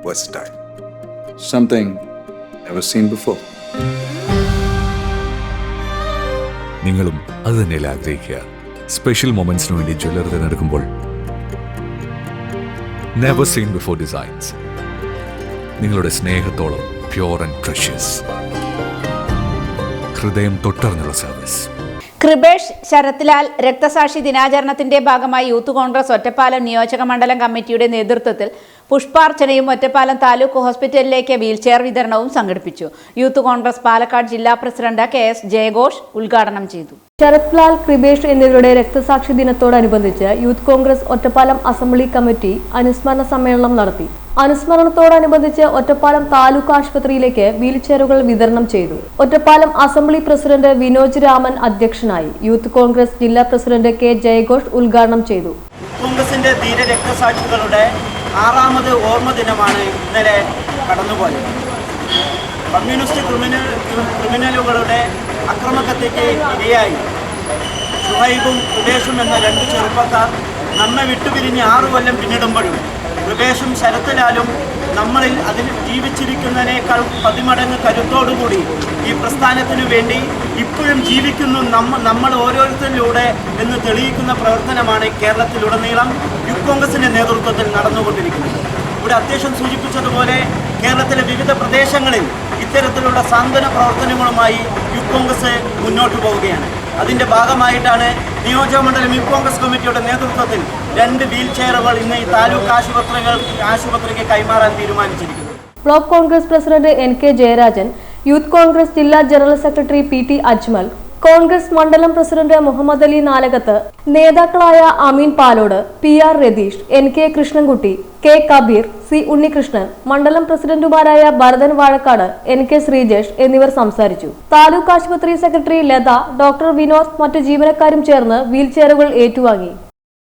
Versatile. Something never seen before. നിങ്ങളും അത് തന്നെയല്ല ആഗ്രഹിക്കുക സ്പെഷ്യൽ മൊമെന്റ്സിന് വേണ്ടി ജ്വല്ലറി തിരഞ്ഞെടുക്കുമ്പോൾ നെവർ സീൻ ബിഫോർ ഡിസൈൻസ് നിങ്ങളുടെ സ്നേഹത്തോളം പ്യുവർ ആൻഡ് പ്രഷ്യസ് ഹൃദയം തൊട്ടറിഞ്ഞുള്ള സർവീസ് കൃപേഷ് ശരത്ലാൽ രക്തസാക്ഷി ദിനാചരണത്തിന്റെ ഭാഗമായി യൂത്ത് കോൺഗ്രസ് ഒറ്റപ്പാലം നിയോജക മണ്ഡലം കമ്മിറ്റിയുടെ നേതൃത്വത്തിൽ പുഷ്പാർച്ചനയും ഒറ്റപ്പാലം താലൂക്ക് ഹോസ്പിറ്റലിലേക്ക് വീൽചെയർ വിതരണവും സംഘടിപ്പിച്ചു. യൂത്ത് കോൺഗ്രസ് പാലക്കാട് ജില്ലാ പ്രസിഡന്റ് കെ എസ് ജയഘോഷ് ഉദ്ഘാടനം ചെയ്തു. ശരത് ലാൽ കൃപേഷ് എന്നിവരുടെ രക്തസാക്ഷി ദിനത്തോടനുബന്ധിച്ച് youth Congress Ottapalam assembly committee അനുസ്മരണ സമ്മേളനം നടത്തി. അനുസ്മരണത്തോടനുബന്ധിച്ച് ഒറ്റപ്പാലം താലൂക്ക് ആശുപത്രിയിലേക്ക് വീൽചെയറുകൾ വിതരണം ചെയ്തു. ഒറ്റപ്പാലം അസംബ്ലി പ്രസിഡന്റ് വിനോജ് രാമൻ അധ്യക്ഷനായി യൂത്ത് കോൺഗ്രസ് ജില്ലാ പ്രസിഡന്റ് കെ ജയഘോഷ് ഉദ്ഘാടനം ചെയ്തു. കോൺഗ്രസിന്റെ ധീര രക്തസാക്ഷികളുടെ ആറാമത് ഓർമ്മ ദിനമാണ് ഇന്നലെ കടന്നുപോയത്. കമ്മ്യൂണിസ്റ്റ് ക്രിമിനൽ ക്രിമിനലുകളുടെ അക്രമകത്തേക്ക് ഇരയായി. ഷുഹൈബും കൃപേഷും എന്ന രണ്ട് ചെറുപ്പക്കാർ നമ്മെ വിട്ടുപിരിഞ്ഞ് ആറു കൊല്ലം പിന്നിടുമ്പോഴും കൃപേഷും ശരത്തലാലും നമ്മളിൽ അതിൽ ജീവിച്ചിരിക്കുന്നതിനേക്കാൾ പതിമടങ്ങ് കരുത്തോടുകൂടി ഈ പ്രസ്ഥാനത്തിനു വേണ്ടി ഇപ്പോഴും ജീവിക്കുന്നു നമ്മ നമ്മൾ ഓരോരുത്തരിലൂടെ എന്ന് തെളിയിക്കുന്ന പ്രവർത്തനമാണ് കേരളത്തിലുടനീളം യൂത്ത് കോൺഗ്രസിന്റെ നേതൃത്വത്തിൽ നടന്നുകൊണ്ടിരിക്കുന്നത്. ഇവിടെ അധ്യക്ഷൻ സൂചിപ്പിച്ചതുപോലെ കേരളത്തിലെ വിവിധ പ്രദേശങ്ങളിൽ ഇത്തരത്തിലുള്ള സാന്ത്വന പ്രവർത്തനങ്ങളുമായി യൂത്ത് കോൺഗ്രസ് മുന്നോട്ട് പോവുകയാണ്. അതിന്റെ ഭാഗമായിട്ടാണ് നിയോജകമണ്ഡലം യൂത്ത് കോൺഗ്രസ് കമ്മിറ്റിയുടെ നേതൃത്വത്തിൽ രണ്ട് വീൽ ചെയറുകൾ ഇന്ന് ഈ താലൂക്ക് ആശുപത്രികൾ ആശുപത്രിക്ക് കൈമാറാൻ തീരുമാനിച്ചിരിക്കുന്നത്. Block Congress president N K Jayarajan youth Congress ജില്ലാ general secretary P T Ajmal Congress മണ്ഡലം പ്രസിഡന്റ് മുഹമ്മദ് അലി നാലകത്ത് നേതാക്കളായ Ameen Palode P R Ratheesh N K Krishnankutty K Kabeer C Unnikrishnan മണ്ഡലം പ്രസിഡന്റുമാരായ ഭരതൻ വാഴക്കാട് എൻ കെ ശ്രീജേഷ് എന്നിവർ സംസാരിച്ചു. താലൂക്ക് ആശുപത്രി സെക്രട്ടറി ലത ഡോക്ടർ വിനോദ് മറ്റു ജീവനക്കാരും ചേർന്ന് വീൽചെയറുകൾ ഏറ്റുവാങ്ങി.